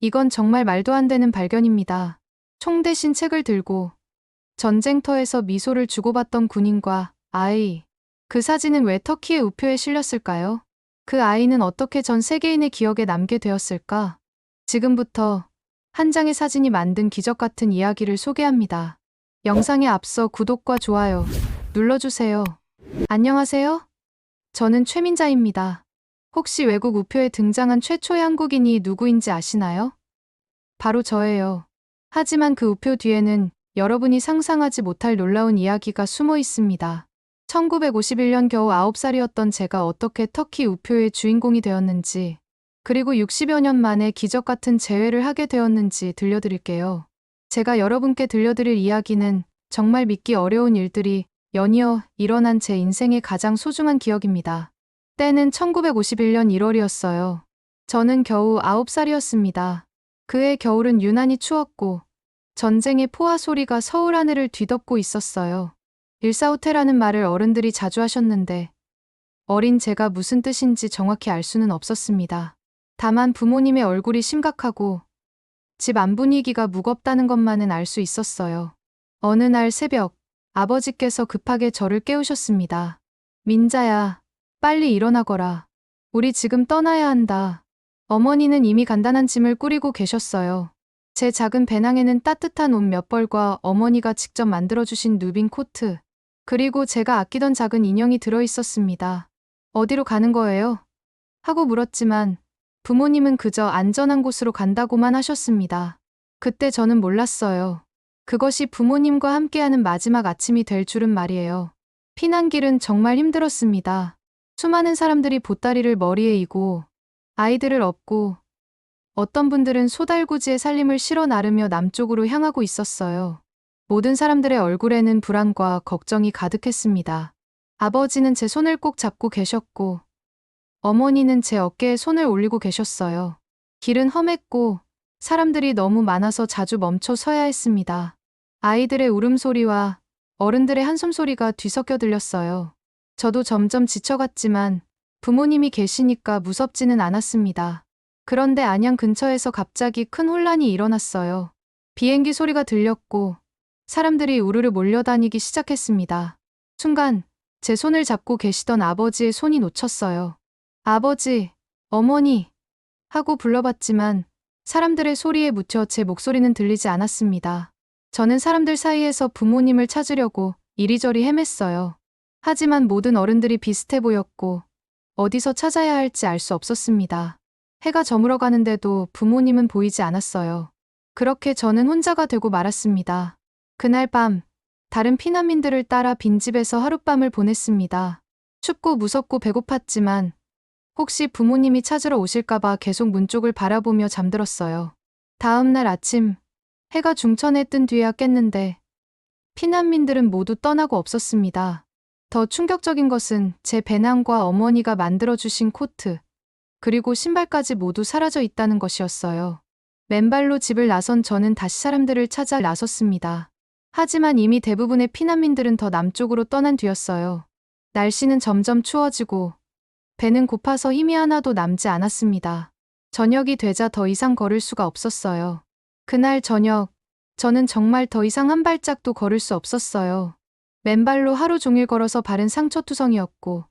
이건 정말 말도 안 되는 발견입니다. 총 대신 책을 들고 전쟁터에서 미소를 주고받던 군인과 아이. 그 사진은 왜 터키의 우표에 실렸을까요? 그 아이는 어떻게 전 세계인의 기억에 남게 되었을까? 지금부터 한 장의 사진이 만든 기적 같은 이야기를 소개합니다. 영상에 앞서 구독과 좋아요 눌러주세요. 안녕하세요. 저는 최민자입니다. 혹시 외국 우표에 등장한 최초의 한국인이 누구인지 아시나요? 바로 저예요. 하지만 그 우표 뒤에는 여러분이 상상하지 못할 놀라운 이야기가 숨어 있습니다. 1951년 겨우 9살이었던 제가 어떻게 터키 우표의 주인공이 되었는지, 그리고 60여 년 만에 기적 같은 재회를 하게 되었는지 들려드릴게요. 제가 여러분께 들려드릴 이야기는 정말 믿기 어려운 일들이 연이어 일어난 제 인생의 가장 소중한 기억입니다. 때는 1951년 1월이었어요. 저는 겨우 9살이었습니다. 그해 겨울은 유난히 추웠고 전쟁의 포화 소리가 서울 하늘을 뒤덮고 있었어요. 일사후퇴라는 말을 어른들이 자주 하셨는데 어린 제가 무슨 뜻인지 정확히 알 수는 없었습니다. 다만 부모님의 얼굴이 심각하고 집 안 분위기가 무겁다는 것만은 알 수 있었어요. 어느 날 새벽 아버지께서 급하게 저를 깨우셨습니다. 민자야, 빨리 일어나거라. 우리 지금 떠나야 한다. 어머니는 이미 간단한 짐을 꾸리고 계셨어요. 제 작은 배낭에는 따뜻한 옷 몇 벌과 어머니가 직접 만들어주신 누빈 코트, 그리고 제가 아끼던 작은 인형이 들어 있었습니다. 어디로 가는 거예요? 하고 물었지만 부모님은 그저 안전한 곳으로 간다고만 하셨습니다. 그때 저는 몰랐어요. 그것이 부모님과 함께하는 마지막 아침이 될 줄은 말이에요. 피난길은 정말 힘들었습니다. 수많은 사람들이 보따리를 머리에 이고 아이들을 업고 어떤 분들은 소달구지에 살림을 실어 나르며 남쪽으로 향하고 있었어요. 모든 사람들의 얼굴에는 불안과 걱정이 가득했습니다. 아버지는 제 손을 꼭 잡고 계셨고, 어머니는 제 어깨에 손을 올리고 계셨어요. 길은 험했고, 사람들이 너무 많아서 자주 멈춰 서야 했습니다. 아이들의 울음소리와 어른들의 한숨소리가 뒤섞여 들렸어요. 저도 점점 지쳐갔지만 부모님이 계시니까 무섭지는 않았습니다. 그런데 안양 근처에서 갑자기 큰 혼란이 일어났어요. 비행기 소리가 들렸고 사람들이 우르르 몰려다니기 시작했습니다. 순간 제 손을 잡고 계시던 아버지의 손이 놓쳤어요. 아버지, 어머니 하고 불러봤지만 사람들의 소리에 묻혀 제 목소리는 들리지 않았습니다. 저는 사람들 사이에서 부모님을 찾으려고 이리저리 헤맸어요. 하지만 모든 어른들이 비슷해 보였고 어디서 찾아야 할지 알 수 없었습니다. 해가 저물어 가는데도 부모님은 보이지 않았어요. 그렇게 저는 혼자가 되고 말았습니다. 그날 밤, 다른 피난민들을 따라 빈집에서 하룻밤을 보냈습니다. 춥고 무섭고 배고팠지만 혹시 부모님이 찾으러 오실까봐 계속 문 쪽을 바라보며 잠들었어요. 다음 날 아침, 해가 중천에 뜬 뒤에야 깼는데 피난민들은 모두 떠나고 없었습니다. 더 충격적인 것은 제 배낭과 어머니가 만들어주신 코트, 그리고 신발까지 모두 사라져 있다는 것이었어요. 맨발로 집을 나선 저는 다시 사람들을 찾아 나섰습니다. 하지만 이미 대부분의 피난민들은 더 남쪽으로 떠난 뒤였어요. 날씨는 점점 추워지고 배는 고파서 힘이 하나도 남지 않았습니다. 저녁이 되자 더 이상 걸을 수가 없었어요. 그날 저녁, 저는 정말 더 이상 한 발짝도 걸을 수 없었어요. 맨발로 하루 종일 걸어서 발은 상처투성이었고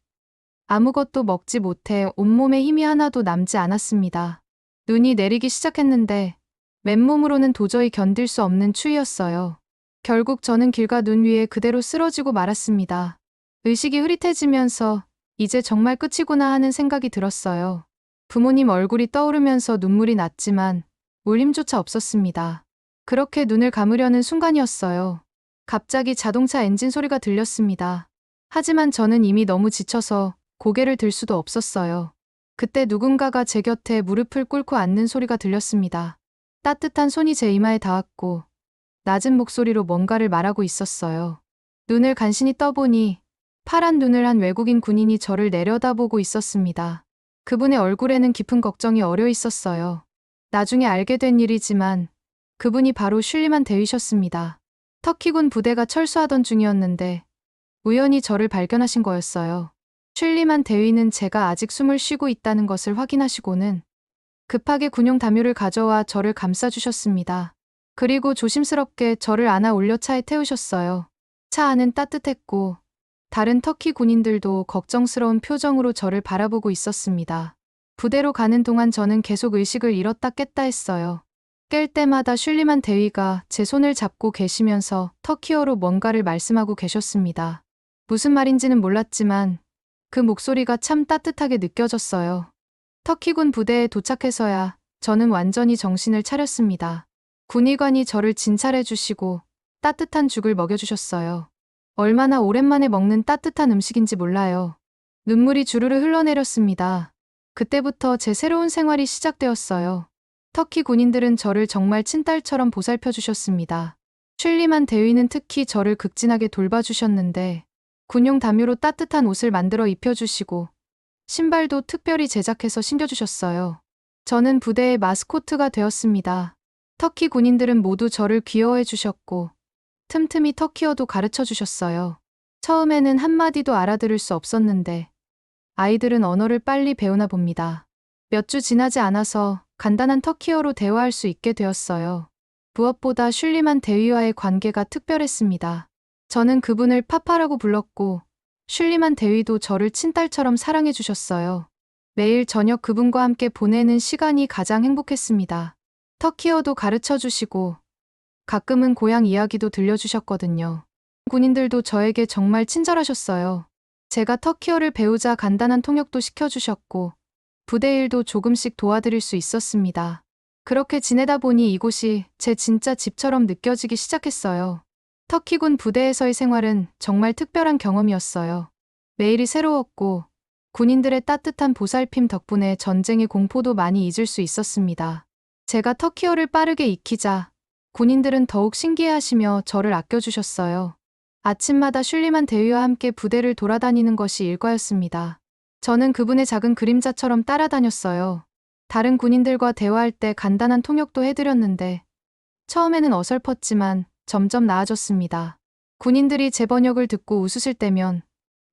아무것도 먹지 못해 온몸에 힘이 하나도 남지 않았습니다. 눈이 내리기 시작했는데 맨몸으로는 도저히 견딜 수 없는 추위였어요. 결국 저는 길과 눈 위에 그대로 쓰러지고 말았습니다. 의식이 흐릿해지면서 이제 정말 끝이구나 하는 생각이 들었어요. 부모님 얼굴이 떠오르면서 눈물이 났지만 울 힘조차 없었습니다. 그렇게 눈을 감으려는 순간이었어요. 갑자기 자동차 엔진 소리가 들렸습니다. 하지만 저는 이미 너무 지쳐서 고개를 들 수도 없었어요. 그때 누군가가 제 곁에 무릎을 꿇고 앉는 소리가 들렸습니다. 따뜻한 손이 제 이마에 닿았고 낮은 목소리로 뭔가를 말하고 있었어요. 눈을 간신히 떠보니 파란 눈을 한 외국인 군인이 저를 내려다보고 있었습니다. 그분의 얼굴에는 깊은 걱정이 어려 있었어요. 나중에 알게 된 일이지만 그분이 바로 슐리만 대위셨습니다. 터키군 부대가 철수하던 중이었는데 우연히 저를 발견하신 거였어요. 슐리만 대위는 제가 아직 숨을 쉬고 있다는 것을 확인하시고는 급하게 군용 담요를 가져와 저를 감싸주셨습니다. 그리고 조심스럽게 저를 안아 올려 차에 태우셨어요. 차 안은 따뜻했고 다른 터키 군인들도 걱정스러운 표정으로 저를 바라보고 있었습니다. 부대로 가는 동안 저는 계속 의식을 잃었다 깼다 했어요. 깰 때마다 슐리만 대위가 제 손을 잡고 계시면서 터키어로 뭔가를 말씀하고 계셨습니다. 무슨 말인지는 몰랐지만 그 목소리가 참 따뜻하게 느껴졌어요. 터키군 부대에 도착해서야 저는 완전히 정신을 차렸습니다. 군의관이 저를 진찰해 주시고 따뜻한 죽을 먹여주셨어요. 얼마나 오랜만에 먹는 따뜻한 음식인지 몰라요. 눈물이 주르르 흘러내렸습니다. 그때부터 제 새로운 생활이 시작되었어요. 터키 군인들은 저를 정말 친딸처럼 보살펴 주셨습니다. 쉴리만 대위는 특히 저를 극진하게 돌봐주셨는데 군용 담요로 따뜻한 옷을 만들어 입혀주시고 신발도 특별히 제작해서 신겨주셨어요. 저는 부대의 마스코트가 되었습니다. 터키 군인들은 모두 저를 귀여워해 주셨고 틈틈이 터키어도 가르쳐 주셨어요. 처음에는 한마디도 알아들을 수 없었는데 아이들은 언어를 빨리 배우나 봅니다. 몇 주 지나지 않아서 간단한 터키어로 대화할 수 있게 되었어요. 무엇보다 슐리만 대위와의 관계가 특별했습니다. 저는 그분을 파파라고 불렀고 슐리만 대위도 저를 친딸처럼 사랑해 주셨어요. 매일 저녁 그분과 함께 보내는 시간이 가장 행복했습니다. 터키어도 가르쳐 주시고 가끔은 고향 이야기도 들려주셨거든요. 군인들도 저에게 정말 친절하셨어요. 제가 터키어를 배우자 간단한 통역도 시켜주셨고 부대 일도 조금씩 도와드릴 수 있었습니다. 그렇게 지내다 보니 이곳이 제 진짜 집처럼 느껴지기 시작했어요. 터키군 부대에서의 생활은 정말 특별한 경험이었어요. 매일이 새로웠고 군인들의 따뜻한 보살핌 덕분에 전쟁의 공포도 많이 잊을 수 있었습니다. 제가 터키어를 빠르게 익히자 군인들은 더욱 신기해하시며 저를 아껴주셨어요. 아침마다 슐리만 대위와 함께 부대를 돌아다니는 것이 일과였습니다. 저는 그분의 작은 그림자처럼 따라다녔어요. 다른 군인들과 대화할 때 간단한 통역도 해드렸는데 처음에는 어설펐지만 점점 나아졌습니다. 군인들이 제 번역을 듣고 웃으실 때면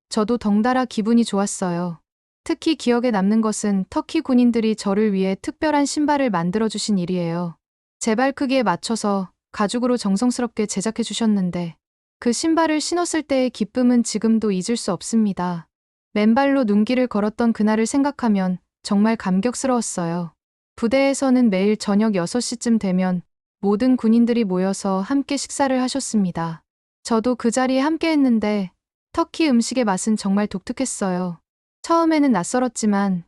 저도 덩달아 기분이 좋았어요. 특히 기억에 남는 것은 터키 군인들이 저를 위해 특별한 신발을 만들어 주신 일이에요. 제 발 크기에 맞춰서 가죽으로 정성스럽게 제작해 주셨는데 그 신발을 신었을 때의 기쁨은 지금도 잊을 수 없습니다. 맨발로 눈길을 걸었던 그날을 생각하면 정말 감격스러웠어요. 부대에서는 매일 저녁 6시쯤 되면 모든 군인들이 모여서 함께 식사를 하셨습니다. 저도 그 자리에 함께 했는데 터키 음식의 맛은 정말 독특했어요. 처음에는 낯설었지만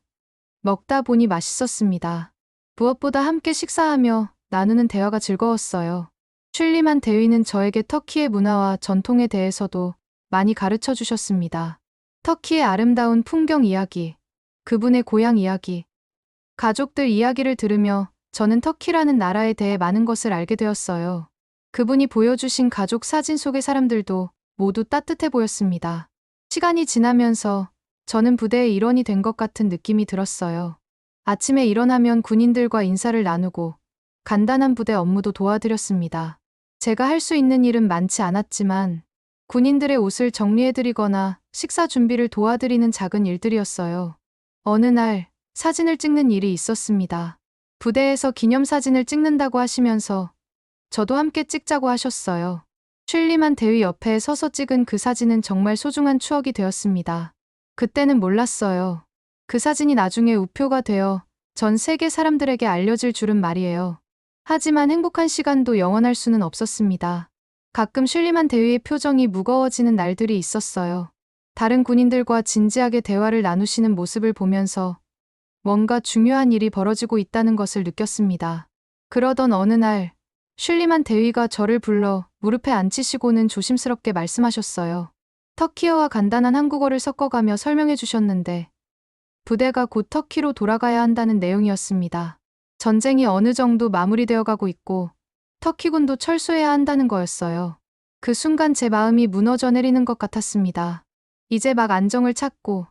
먹다 보니 맛있었습니다. 무엇보다 함께 식사하며 나누는 대화가 즐거웠어요. 슐리만 대위는 저에게 터키의 문화와 전통에 대해서도 많이 가르쳐 주셨습니다. 터키의 아름다운 풍경 이야기, 그분의 고향 이야기, 가족들 이야기를 들으며 저는 터키라는 나라에 대해 많은 것을 알게 되었어요. 그분이 보여주신 가족 사진 속의 사람들도 모두 따뜻해 보였습니다. 시간이 지나면서 저는 부대의 일원이 된 것 같은 느낌이 들었어요. 아침에 일어나면 군인들과 인사를 나누고 간단한 부대 업무도 도와드렸습니다. 제가 할 수 있는 일은 많지 않았지만 군인들의 옷을 정리해드리거나 식사 준비를 도와드리는 작은 일들이었어요. 어느 날 사진을 찍는 일이 있었습니다. 부대에서 기념사진을 찍는다고 하시면서 저도 함께 찍자고 하셨어요. 쉴리만 대위 옆에 서서 찍은 그 사진은 정말 소중한 추억이 되었습니다. 그때는 몰랐어요. 그 사진이 나중에 우표가 되어 전 세계 사람들에게 알려질 줄은 말이에요. 하지만 행복한 시간도 영원할 수는 없었습니다. 가끔 쉴리만 대위의 표정이 무거워지는 날들이 있었어요. 다른 군인들과 진지하게 대화를 나누시는 모습을 보면서 뭔가 중요한 일이 벌어지고 있다는 것을 느꼈습니다. 그러던 어느 날, 슐리만 대위가 저를 불러 무릎에 앉히시고는 조심스럽게 말씀하셨어요. 터키어와 간단한 한국어를 섞어가며 설명해 주셨는데, 부대가 곧 터키로 돌아가야 한다는 내용이었습니다. 전쟁이 어느 정도 마무리되어 가고 있고, 터키군도 철수해야 한다는 거였어요. 그 순간 제 마음이 무너져 내리는 것 같았습니다. 이제 막 안정을 찾고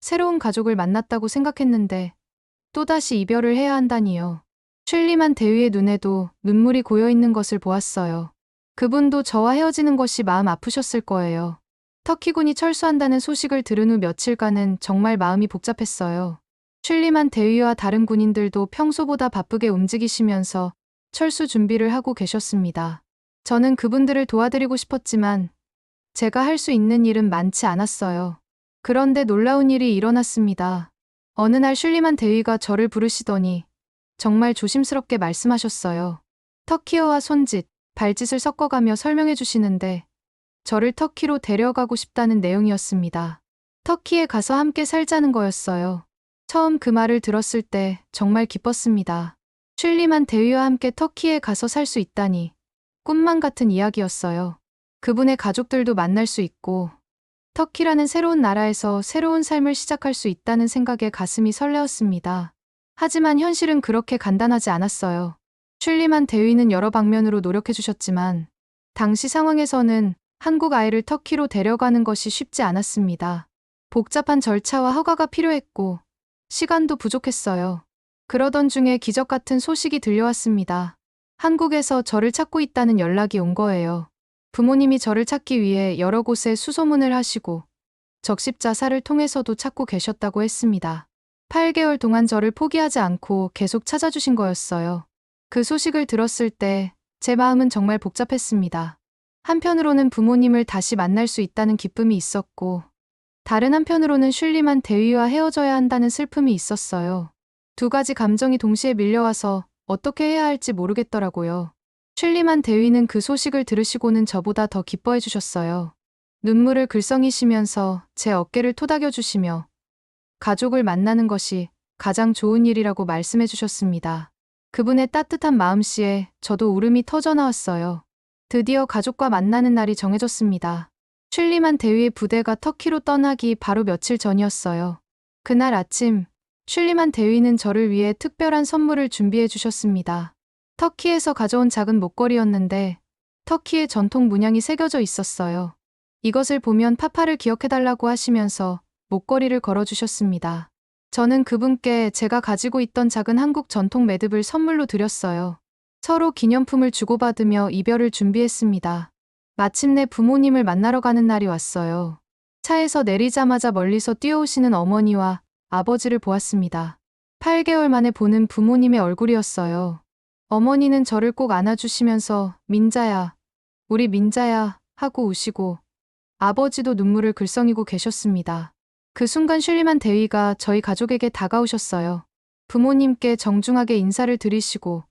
새로운 가족을 만났다고 생각했는데 또다시 이별을 해야 한다니요. 쉴리만 대위의 눈에도 눈물이 고여 있는 것을 보았어요. 그분도 저와 헤어지는 것이 마음 아프셨을 거예요. 터키군이 철수한다는 소식을 들은 후 며칠간은 정말 마음이 복잡했어요. 슐리만 대위와 다른 군인들도 평소보다 바쁘게 움직이시면서 철수 준비를 하고 계셨습니다. 저는 그분들을 도와드리고 싶었지만 제가 할 수 있는 일은 많지 않았어요. 그런데 놀라운 일이 일어났습니다. 어느 날 슐리만 대위가 저를 부르시더니 정말 조심스럽게 말씀하셨어요. 터키어와 손짓, 발짓을 섞어가며 설명해 주시는데 저를 터키로 데려가고 싶다는 내용이었습니다. 터키에 가서 함께 살자는 거였어요. 처음 그 말을 들었을 때 정말 기뻤습니다. 슐리만 대위와 함께 터키에 가서 살 수 있다니 꿈만 같은 이야기였어요. 그분의 가족들도 만날 수 있고 터키라는 새로운 나라에서 새로운 삶을 시작할 수 있다는 생각에 가슴이 설레었습니다. 하지만 현실은 그렇게 간단하지 않았어요. 슐리만 대위는 여러 방면으로 노력해 주셨지만 당시 상황에서는 한국 아이를 터키로 데려가는 것이 쉽지 않았습니다. 복잡한 절차와 허가가 필요했고 시간도 부족했어요. 그러던 중에 기적 같은 소식이 들려왔습니다. 한국에서 저를 찾고 있다는 연락이 온 거예요. 부모님이 저를 찾기 위해 여러 곳에 수소문을 하시고 적십 자사를 통해서도 찾고 계셨다고 했습니다. 8개월 동안 저를 포기하지 않고 계속 찾아주신 거였어요. 그 소식을 들었을 때 제 마음은 정말 복잡했습니다. 한편으로는 부모님을 다시 만날 수 있다는 기쁨이 있었고, 다른 한편으로는 슐리만 대위와 헤어져야 한다는 슬픔이 있었어요. 두 가지 감정이 동시에 밀려와서 어떻게 해야 할지 모르겠더라고요. 슐리만 대위는 그 소식을 들으시고는 저보다 더 기뻐해 주셨어요. 눈물을 글썽이시면서 제 어깨를 토닥여 주시며 가족을 만나는 것이 가장 좋은 일이라고 말씀해 주셨습니다. 그분의 따뜻한 마음씨에 저도 울음이 터져 나왔어요. 드디어 가족과 만나는 날이 정해졌습니다. 슐리만 대위의 부대가 터키로 떠나기 바로 며칠 전이었어요. 그날 아침, 슐리만 대위는 저를 위해 특별한 선물을 준비해 주셨습니다. 터키에서 가져온 작은 목걸이였는데 터키의 전통 문양이 새겨져 있었어요. 이것을 보면 파파를 기억해달라고 하시면서 목걸이를 걸어주셨습니다. 저는 그분께 제가 가지고 있던 작은 한국 전통 매듭을 선물로 드렸어요. 서로 기념품을 주고받으며 이별을 준비했습니다. 마침내 부모님을 만나러 가는 날이 왔어요. 차에서 내리자마자 멀리서 뛰어오시는 어머니와 아버지를 보았습니다. 8개월 만에 보는 부모님의 얼굴이었어요. 어머니는 저를 꼭 안아주시면서 민자야, 우리 민자야 하고 우시고 아버지도 눈물을 글썽이고 계셨습니다. 그 순간 슐리만 대위가 저희 가족에게 다가오셨어요. 부모님께 정중하게 인사를 드리시고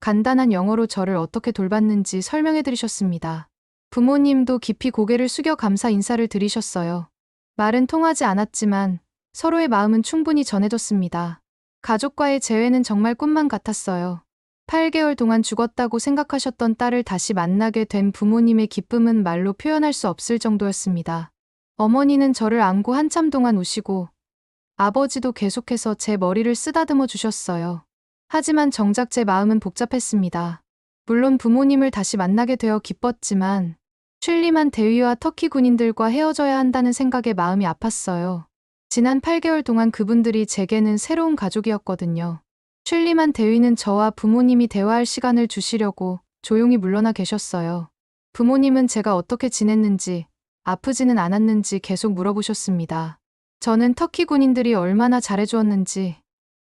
간단한 영어로 저를 어떻게 돌봤는지 설명해 드리셨습니다. 부모님도 깊이 고개를 숙여 감사 인사를 드리셨어요. 말은 통하지 않았지만 서로의 마음은 충분히 전해졌습니다. 가족과의 재회는 정말 꿈만 같았어요. 8개월 동안 죽었다고 생각하셨던 딸을 다시 만나게 된 부모님의 기쁨은 말로 표현할 수 없을 정도였습니다. 어머니는 저를 안고 한참 동안 우시고 아버지도 계속해서 제 머리를 쓰다듬어 주셨어요. 하지만 정작 제 마음은 복잡했습니다. 물론 부모님을 다시 만나게 되어 기뻤지만 쉴리만 대위와 터키 군인들과 헤어져야 한다는 생각에 마음이 아팠어요. 지난 8개월 동안 그분들이 제게는 새로운 가족이었거든요. 쉴리만 대위는 저와 부모님이 대화할 시간을 주시려고 조용히 물러나 계셨어요. 부모님은 제가 어떻게 지냈는지, 아프지는 않았는지 계속 물어보셨습니다. 저는 터키 군인들이 얼마나 잘해주었는지,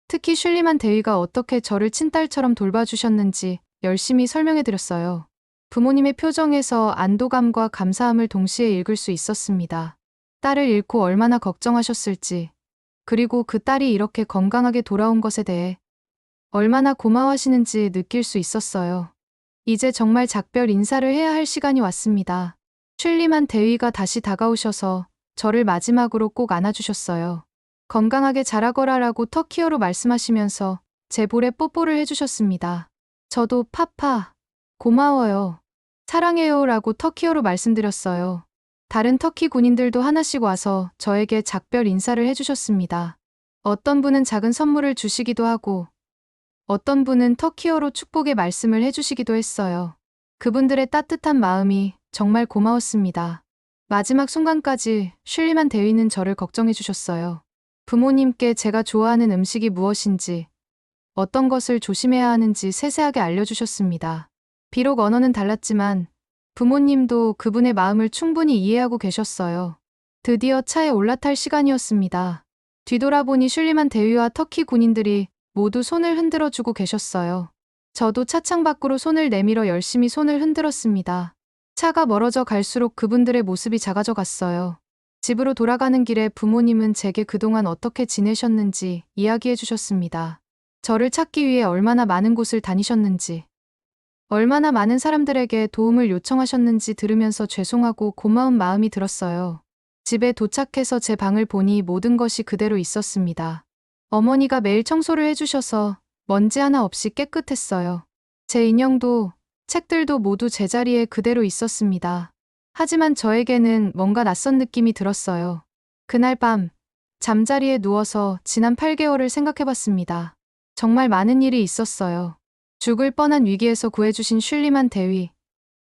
특히 슐리만 대위가 어떻게 저를 친딸처럼 돌봐주셨는지 열심히 설명해드렸어요. 부모님의 표정에서 안도감과 감사함을 동시에 읽을 수 있었습니다. 딸을 잃고 얼마나 걱정하셨을지, 그리고 그 딸이 이렇게 건강하게 돌아온 것에 대해 얼마나 고마워하시는지 느낄 수 있었어요. 이제 정말 작별 인사를 해야 할 시간이 왔습니다. 쉴리만 대위가 다시 다가오셔서 저를 마지막으로 꼭 안아주셨어요. 건강하게 자라거라라고 터키어로 말씀하시면서 제 볼에 뽀뽀를 해주셨습니다. 저도 파파, 고마워요. 사랑해요 라고 터키어로 말씀드렸어요. 다른 터키 군인들도 하나씩 와서 저에게 작별 인사를 해주셨습니다. 어떤 분은 작은 선물을 주시기도 하고, 어떤 분은 터키어로 축복의 말씀을 해주시기도 했어요. 그분들의 따뜻한 마음이 정말 고마웠습니다. 마지막 순간까지 슐리만 대위는 저를 걱정해 주셨어요. 부모님께 제가 좋아하는 음식이 무엇인지, 어떤 것을 조심해야 하는지 세세하게 알려주셨습니다. 비록 언어는 달랐지만 부모님도 그분의 마음을 충분히 이해하고 계셨어요. 드디어 차에 올라탈 시간이었습니다. 뒤돌아보니 슐리만 대위와 터키 군인들이 모두 손을 흔들어 주고 계셨어요. 저도 차창 밖으로 손을 내밀어 열심히 손을 흔들었습니다. 차가 멀어져 갈수록 그분들의 모습이 작아져 갔어요. 집으로 돌아가는 길에 부모님은 제게 그동안 어떻게 지내셨는지 이야기해 주셨습니다. 저를 찾기 위해 얼마나 많은 곳을 다니셨는지, 얼마나 많은 사람들에게 도움을 요청하셨는지 들으면서 죄송하고 고마운 마음이 들었어요. 집에 도착해서 제 방을 보니 모든 것이 그대로 있었습니다. 어머니가 매일 청소를 해주셔서 먼지 하나 없이 깨끗했어요. 제 인형도 책들도 모두 제자리에 그대로 있었습니다. 하지만 저에게는 뭔가 낯선 느낌이 들었어요. 그날 밤, 잠자리에 누워서 지난 8개월을 생각해봤습니다. 정말 많은 일이 있었어요. 죽을 뻔한 위기에서 구해주신 슐리만 대위,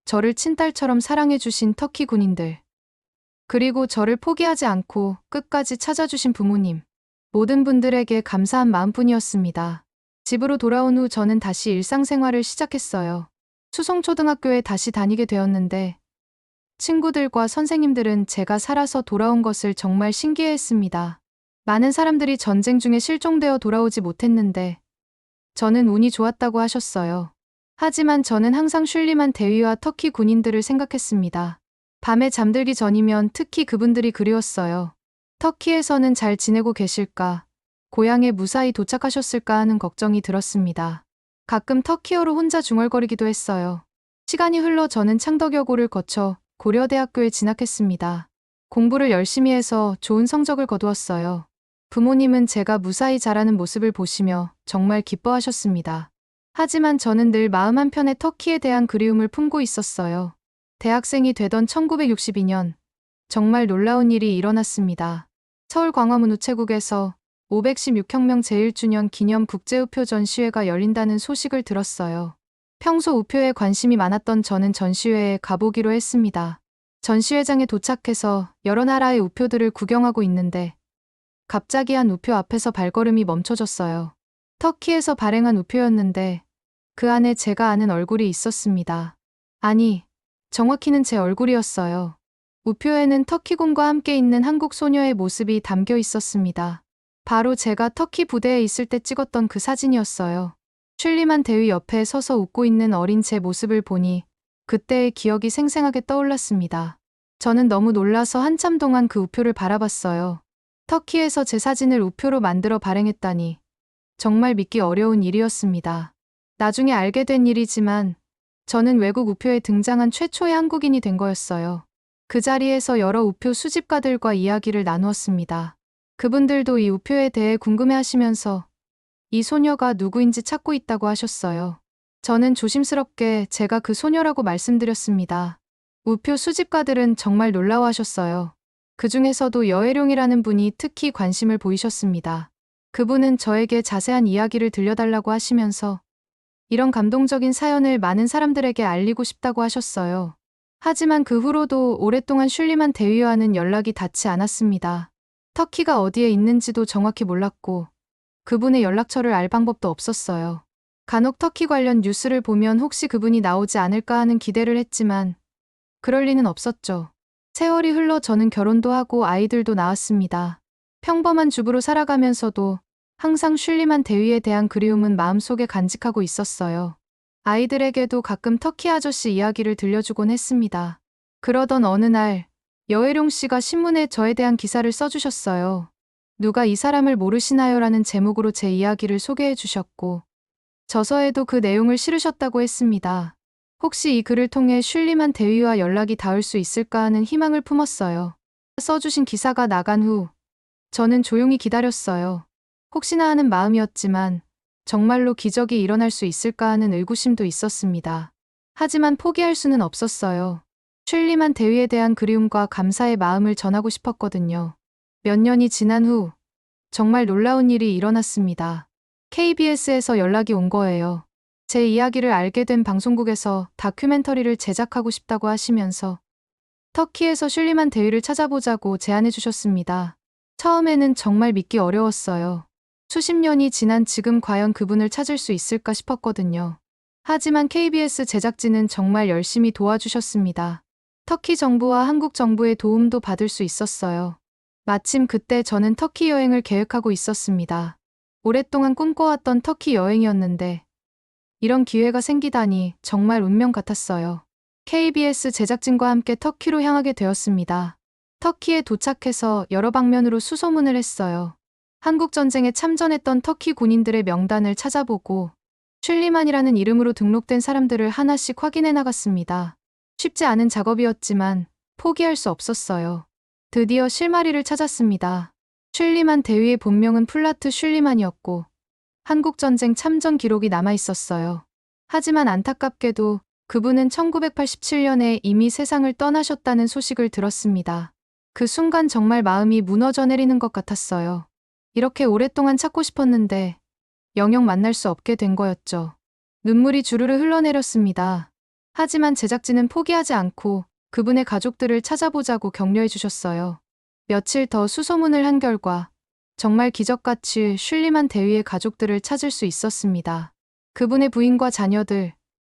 저를 친딸처럼 사랑해주신 터키 군인들, 그리고 저를 포기하지 않고 끝까지 찾아주신 부모님, 모든 분들에게 감사한 마음뿐이었습니다. 집으로 돌아온 후 저는 다시 일상생활을 시작했어요. 수송초등학교에 다시 다니게 되었는데, 친구들과 선생님들은 제가 살아서 돌아온 것을 정말 신기해했습니다. 많은 사람들이 전쟁 중에 실종되어 돌아오지 못했는데, 저는 운이 좋았다고 하셨어요. 하지만 저는 항상 슐리만 대위와 터키 군인들을 생각했습니다. 밤에 잠들기 전이면 특히 그분들이 그리웠어요. 터키에서는 잘 지내고 계실까, 고향에 무사히 도착하셨을까 하는 걱정이 들었습니다. 가끔 터키어로 혼자 중얼거리기도 했어요. 시간이 흘러 저는 창덕여고를 거쳐 고려대학교에 진학했습니다. 공부를 열심히 해서 좋은 성적을 거두었어요. 부모님은 제가 무사히 자라는 모습을 보시며 정말 기뻐하셨습니다. 하지만 저는 늘 마음 한편에 터키에 대한 그리움을 품고 있었어요. 대학생이 되던 1962년, 정말 놀라운 일이 일어났습니다. 서울 광화문 우체국에서 516혁명 제1주년 기념 국제 우표 전시회가 열린다는 소식을 들었어요. 평소 우표에 관심이 많았던 저는 전시회에 가보기로 했습니다. 전시회장에 도착해서 여러 나라의 우표들을 구경하고 있는데 갑자기 한 우표 앞에서 발걸음이 멈춰졌어요. 터키에서 발행한 우표였는데 그 안에 제가 아는 얼굴이 있었습니다. 아니, 정확히는 제 얼굴이었어요. 우표에는 터키군과 함께 있는 한국 소녀의 모습이 담겨 있었습니다. 바로 제가 터키 부대에 있을 때 찍었던 그 사진이었어요. 슐리만 대위 옆에 서서 웃고 있는 어린 제 모습을 보니 그때의 기억이 생생하게 떠올랐습니다. 저는 너무 놀라서 한참 동안 그 우표를 바라봤어요. 터키에서 제 사진을 우표로 만들어 발행했다니 정말 믿기 어려운 일이었습니다. 나중에 알게 된 일이지만 저는 외국 우표에 등장한 최초의 한국인이 된 거였어요. 그 자리에서 여러 우표 수집가들과 이야기를 나누었습니다. 그분들도 이 우표에 대해 궁금해 하시면서 이 소녀가 누구인지 찾고 있다고 하셨어요. 저는 조심스럽게 제가 그 소녀라고 말씀드렸습니다. 우표 수집가들은 정말 놀라워하셨어요. 그 중에서도 여해룡이라는 분이 특히 관심을 보이셨습니다. 그분은 저에게 자세한 이야기를 들려달라고 하시면서 이런 감동적인 사연을 많은 사람들에게 알리고 싶다고 하셨어요. 하지만 그 후로도 오랫동안 슐리만 대위와는 연락이 닿지 않았습니다. 터키가 어디에 있는지도 정확히 몰랐고 그분의 연락처를 알 방법도 없었어요. 간혹 터키 관련 뉴스를 보면 혹시 그분이 나오지 않을까 하는 기대를 했지만 그럴 리는 없었죠. 세월이 흘러 저는 결혼도 하고 아이들도 낳았습니다. 평범한 주부로 살아가면서도 항상 슐리만 대위에 대한 그리움은 마음속에 간직하고 있었어요. 아이들에게도 가끔 터키 아저씨 이야기를 들려주곤 했습니다. 그러던 어느 날 여해룡 씨가 신문에 저에 대한 기사를 써주셨어요. 누가 이 사람을 모르시나요? 라는 제목으로 제 이야기를 소개해 주셨고 저서에도 그 내용을 실으셨다고 했습니다. 혹시 이 글을 통해 슐리만 대위와 연락이 닿을 수 있을까 하는 희망을 품었어요. 써주신 기사가 나간 후 저는 조용히 기다렸어요. 혹시나 하는 마음이었지만 정말로 기적이 일어날 수 있을까 하는 의구심도 있었습니다. 하지만 포기할 수는 없었어요. 슐리만 대위에 대한 그리움과 감사의 마음을 전하고 싶었거든요. 몇 년이 지난 후 정말 놀라운 일이 일어났습니다. KBS에서 연락이 온 거예요. 제 이야기를 알게 된 방송국에서 다큐멘터리를 제작하고 싶다고 하시면서 터키에서 슐리만 대위를 찾아보자고 제안해 주셨습니다. 처음에는 정말 믿기 어려웠어요. 수십 년이 지난 지금 과연 그분을 찾을 수 있을까 싶었거든요. 하지만 KBS 제작진은 정말 열심히 도와주셨습니다. 터키 정부와 한국 정부의 도움도 받을 수 있었어요. 마침 그때 저는 터키 여행을 계획하고 있었습니다. 오랫동안 꿈꿔왔던 터키 여행이었는데 이런 기회가 생기다니 정말 운명 같았어요. KBS 제작진과 함께 터키로 향하게 되었습니다. 터키에 도착해서 여러 방면으로 수소문을 했어요. 한국 전쟁에 참전했던 터키 군인들의 명단을 찾아보고 슐리만이라는 이름으로 등록된 사람들을 하나씩 확인해 나갔습니다. 쉽지 않은 작업이었지만 포기할 수 없었어요. 드디어 실마리를 찾았습니다. 슐리만 대위의 본명은 플라트 슐리만이었고 한국전쟁 참전 기록이 남아 있었어요. 하지만 안타깝게도 그분은 1987년에 이미 세상을 떠나셨다는 소식을 들었습니다. 그 순간 정말 마음이 무너져 내리는 것 같았어요. 이렇게 오랫동안 찾고 싶었는데 영영 만날 수 없게 된 거였죠. 눈물이 주르르 흘러내렸습니다. 하지만 제작진은 포기하지 않고 그분의 가족들을 찾아보자고 격려해 주셨어요. 며칠 더 수소문을 한 결과 정말 기적같이 슐리만 대위의 가족들을 찾을 수 있었습니다. 그분의 부인과 자녀들,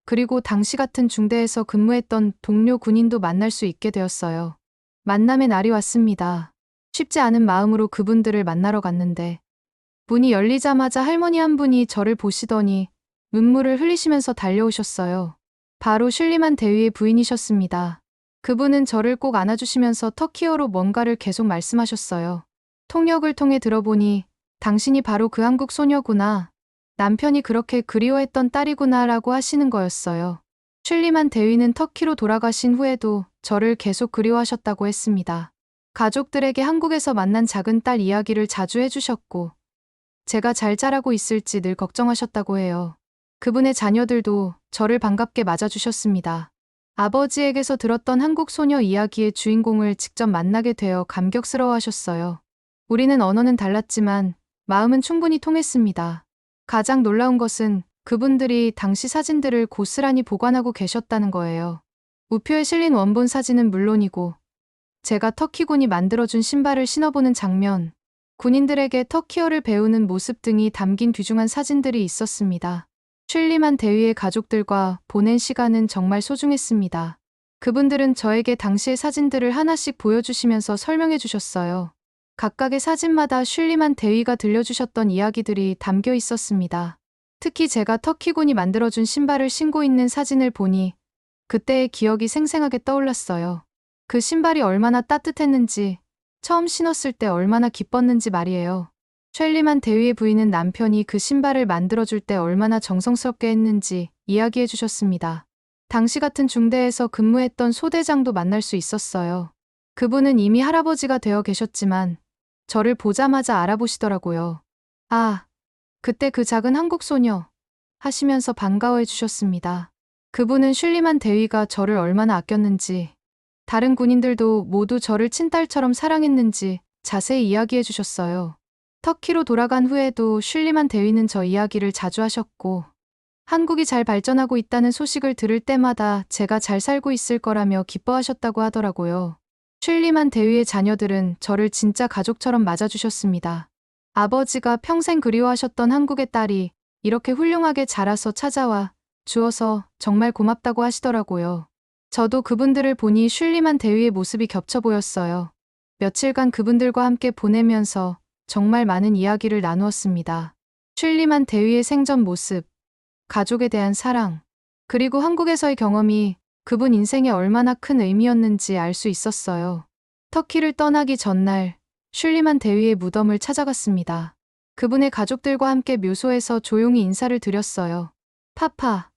그리고 당시 같은 중대에서 근무했던 동료 군인도 만날 수 있게 되었어요. 만남의 날이 왔습니다. 쉽지 않은 마음으로 그분들을 만나러 갔는데 문이 열리자마자 할머니 한 분이 저를 보시더니 눈물을 흘리시면서 달려오셨어요. 바로 슐리만 대위의 부인이셨습니다. 그분은 저를 꼭 안아주시면서 터키어로 뭔가를 계속 말씀하셨어요. 통역을 통해 들어보니 당신이 바로 그 한국 소녀구나. 남편이 그렇게 그리워했던 딸이구나 라고 하시는 거였어요. 슐리만 대위는 터키로 돌아가신 후에도 저를 계속 그리워하셨다고 했습니다. 가족들에게 한국에서 만난 작은 딸 이야기를 자주 해주셨고, 제가 잘 자라고 있을지 늘 걱정하셨다고 해요. 그분의 자녀들도 저를 반갑게 맞아주셨습니다. 아버지에게서 들었던 한국 소녀 이야기의 주인공을 직접 만나게 되어 감격스러워하셨어요. 우리는 언어는 달랐지만 마음은 충분히 통했습니다. 가장 놀라운 것은 그분들이 당시 사진들을 고스란히 보관하고 계셨다는 거예요. 우표에 실린 원본 사진은 물론이고 제가 터키군이 만들어준 신발을 신어보는 장면, 군인들에게 터키어를 배우는 모습 등이 담긴 귀중한 사진들이 있었습니다. 쉴리만 대위의 가족들과 보낸 시간은 정말 소중했습니다. 그분들은 저에게 당시의 사진들을 하나씩 보여주시면서 설명해 주셨어요. 각각의 사진마다 슐리만 대위가 들려주셨던 이야기들이 담겨 있었습니다. 특히 제가 터키군이 만들어준 신발을 신고 있는 사진을 보니 그때의 기억이 생생하게 떠올랐어요. 그 신발이 얼마나 따뜻했는지, 처음 신었을 때 얼마나 기뻤는지 말이에요. 쉘리만 대위의 부인은 남편이 그 신발을 만들어줄 때 얼마나 정성스럽게 했는지 이야기해 주셨습니다. 당시 같은 중대에서 근무했던 소대장도 만날 수 있었어요. 그분은 이미 할아버지가 되어 계셨지만 저를 보자마자 알아보시더라고요. 아, 그때 그 작은 한국 소녀 하시면서 반가워해 주셨습니다. 그분은 슐리만 대위가 저를 얼마나 아꼈는지, 다른 군인들도 모두 저를 친딸처럼 사랑했는지 자세히 이야기해 주셨어요. 터키로 돌아간 후에도 슐리만 대위는 저 이야기를 자주 하셨고, 한국이 잘 발전하고 있다는 소식을 들을 때마다 제가 잘 살고 있을 거라며 기뻐하셨다고 하더라고요. 슐리만 대위의 자녀들은 저를 진짜 가족처럼 맞아주셨습니다. 아버지가 평생 그리워하셨던 한국의 딸이 이렇게 훌륭하게 자라서 찾아와 주어서 정말 고맙다고 하시더라고요. 저도 그분들을 보니 슐리만 대위의 모습이 겹쳐 보였어요. 며칠간 그분들과 함께 보내면서 정말 많은 이야기를 나누었습니다. 슐리만 대위의 생전 모습, 가족에 대한 사랑, 그리고 한국에서의 경험이 그분 인생에 얼마나 큰 의미였는지 알 수 있었어요. 터키를 떠나기 전날 슐리만 대위의 무덤을 찾아갔습니다. 그분의 가족들과 함께 묘소에서 조용히 인사를 드렸어요. 파파,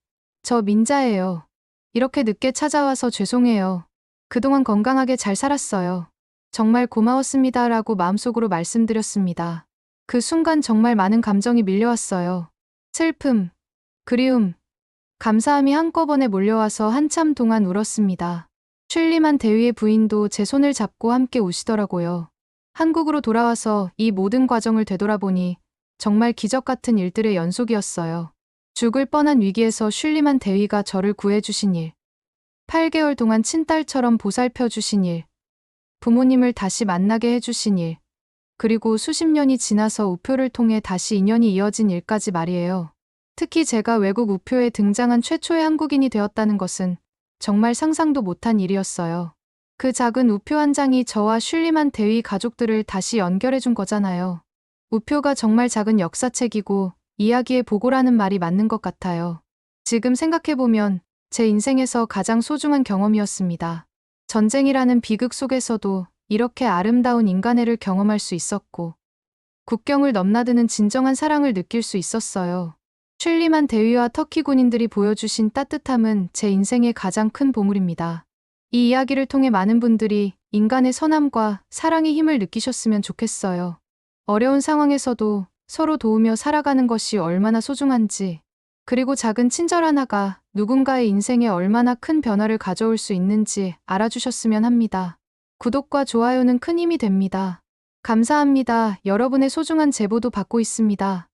저 민자예요. 이렇게 늦게 찾아와서 죄송해요. 그동안 건강하게 잘 살았어요. 정말 고마웠습니다. 라고 마음속으로 말씀드렸습니다. 그 순간 정말 많은 감정이 밀려왔어요. 슬픔, 그리움, 감사함이 한꺼번에 몰려와서 한참 동안 울었습니다. 쉴리만 대위의 부인도 제 손을 잡고 함께 우시더라고요. 한국으로 돌아와서 이 모든 과정을 되돌아보니 정말 기적 같은 일들의 연속이었어요. 죽을 뻔한 위기에서 슐리만 대위가 저를 구해주신 일. 8개월 동안 친딸처럼 보살펴 주신 일. 부모님을 다시 만나게 해주신 일. 그리고 수십 년이 지나서 우표를 통해 다시 인연이 이어진 일까지 말이에요. 특히 제가 외국 우표에 등장한 최초의 한국인이 되었다는 것은 정말 상상도 못한 일이었어요. 그 작은 우표 한 장이 저와 슐리만 대위 가족들을 다시 연결해 준 거잖아요. 우표가 정말 작은 역사책이고 이야기의 보고라는 말이 맞는 것 같아요. 지금 생각해보면 제 인생에서 가장 소중한 경험이었습니다. 전쟁이라는 비극 속에서도 이렇게 아름다운 인간애를 경험할 수 있었고, 국경을 넘나드는 진정한 사랑을 느낄 수 있었어요. 쉴리만 대위와 터키 군인들이 보여주신 따뜻함은 제 인생의 가장 큰 보물입니다. 이 이야기를 통해 많은 분들이 인간의 선함과 사랑의 힘을 느끼셨으면 좋겠어요. 어려운 상황에서도 서로 도우며 살아가는 것이 얼마나 소중한지, 그리고 작은 친절 하나가 누군가의 인생에 얼마나 큰 변화를 가져올 수 있는지 알아주셨으면 합니다. 구독과 좋아요는 큰 힘이 됩니다. 감사합니다. 여러분의 소중한 제보도 받고 있습니다.